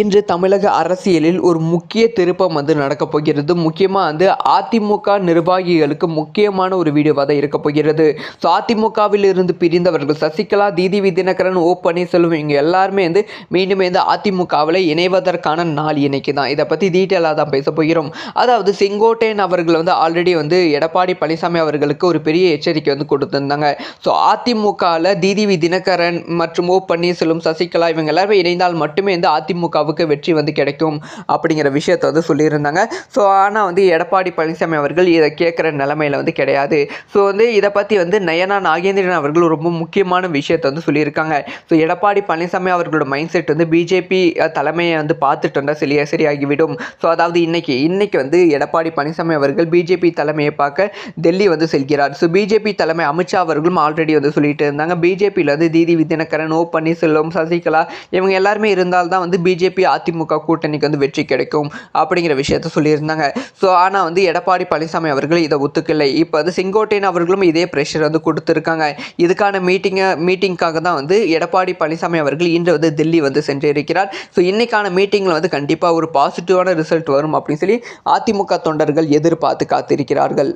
இன்று தமிழக அரசியலில் ஒரு முக்கிய திருப்பம் வந்து நடக்கப் போகிறது. முக்கியமாக வந்து அதிமுக நிர்வாகிகளுக்கு முக்கியமான ஒரு வீடியோவாக தான் இருக்க போகிறது. ஸோ அதிமுகவில் இருந்து பிரிந்தவர்கள் சசிகலா தீதி தினகரன் ஓ பன்னீர்செல்வம் இவங்க எல்லாருமே வந்து மீண்டும் வந்து அதிமுகவில் இணைவதற்கான நாள் இன்னைக்கு தான். இதை பற்றி டீட்டெயிலாக தான் பேச போகிறோம். அதாவது செங்கோட்டையன் அவர்கள் வந்து ஆல்ரெடி வந்து எடப்பாடி பழனிசாமி அவர்களுக்கு ஒரு பெரிய எச்சரிக்கை வந்து கொடுத்துருந்தாங்க. ஸோ அதிமுகவில் தீதி தினகரன் மற்றும் ஓ பன்னீர்செல்வம் சசிகலா இவங்க எல்லாருமே இணைந்தால் மட்டுமே வந்து திமுகவுக்கு வெற்றி வந்து கிடைக்கும் அப்படிங்கிற விஷயத்தை வந்து சொல்லியிருந்தாங்க. ஸோ ஆனால் வந்து எடப்பாடி பழனிசாமி அவர்கள் இதை கேட்குற நிலமையில வந்து கிடையாது. ஸோ வந்து இதை பற்றி வந்து நயனா நாகேந்திரன் அவர்கள் ரொம்ப முக்கியமான விஷயத்தை வந்து சொல்லியிருக்காங்க. ஸோ எடப்பாடி பழனிசாமி அவர்களோட மைண்ட் செட் வந்து பிஜேபி தலைமையை வந்து பார்த்துட்டு வந்தால் சரியா சரியாகிவிடும். ஸோ அதாவது இன்னைக்கு இன்னைக்கு வந்து எடப்பாடி பழனிசாமி அவர்கள் பிஜேபி தலைமையை பார்க்க டெல்லி வந்து செல்கிறார். ஸோ பிஜேபி தலைமை அமித்ஷா அவர்களும் ஆல்ரெடி வந்து சொல்லிட்டு இருந்தாங்க. பிஜேபியில் வந்து தீதி தினகரன் ஓ பன்னீர்செல்வம் சசிகலா இவங்க எல்லாருமே இருந்தால் தான் வந்து பிஜேபி அதிமுக கூட்டணிக்கு வந்து வெற்றி கிடைக்கும் அப்படிங்கிற விஷயத்த சொல்லியிருந்தாங்க. ஸோ ஆனால் வந்து எடப்பாடி பழனிசாமி அவர்கள் இதை ஒத்துக்கலை. இப்போ வந்து செங்கோட்டையன் அவர்களும் இதே ப்ரெஷர் வந்து கொடுத்துருக்காங்க. இதுக்கான மீட்டிங்கை மீட்டிங்காக தான் வந்து எடப்பாடி பழனிசாமி அவர்கள் இன்று வந்து டெல்லி வந்து சென்றிருக்கிறார். ஸோ இன்னைக்கான மீட்டிங்கில் வந்து கண்டிப்பாக ஒரு பாசிட்டிவான ரிசல்ட் வரும் அப்படின்னு சொல்லி அதிமுக தொண்டர்கள் எதிர்பார்த்து காத்திருக்கிறார்கள்.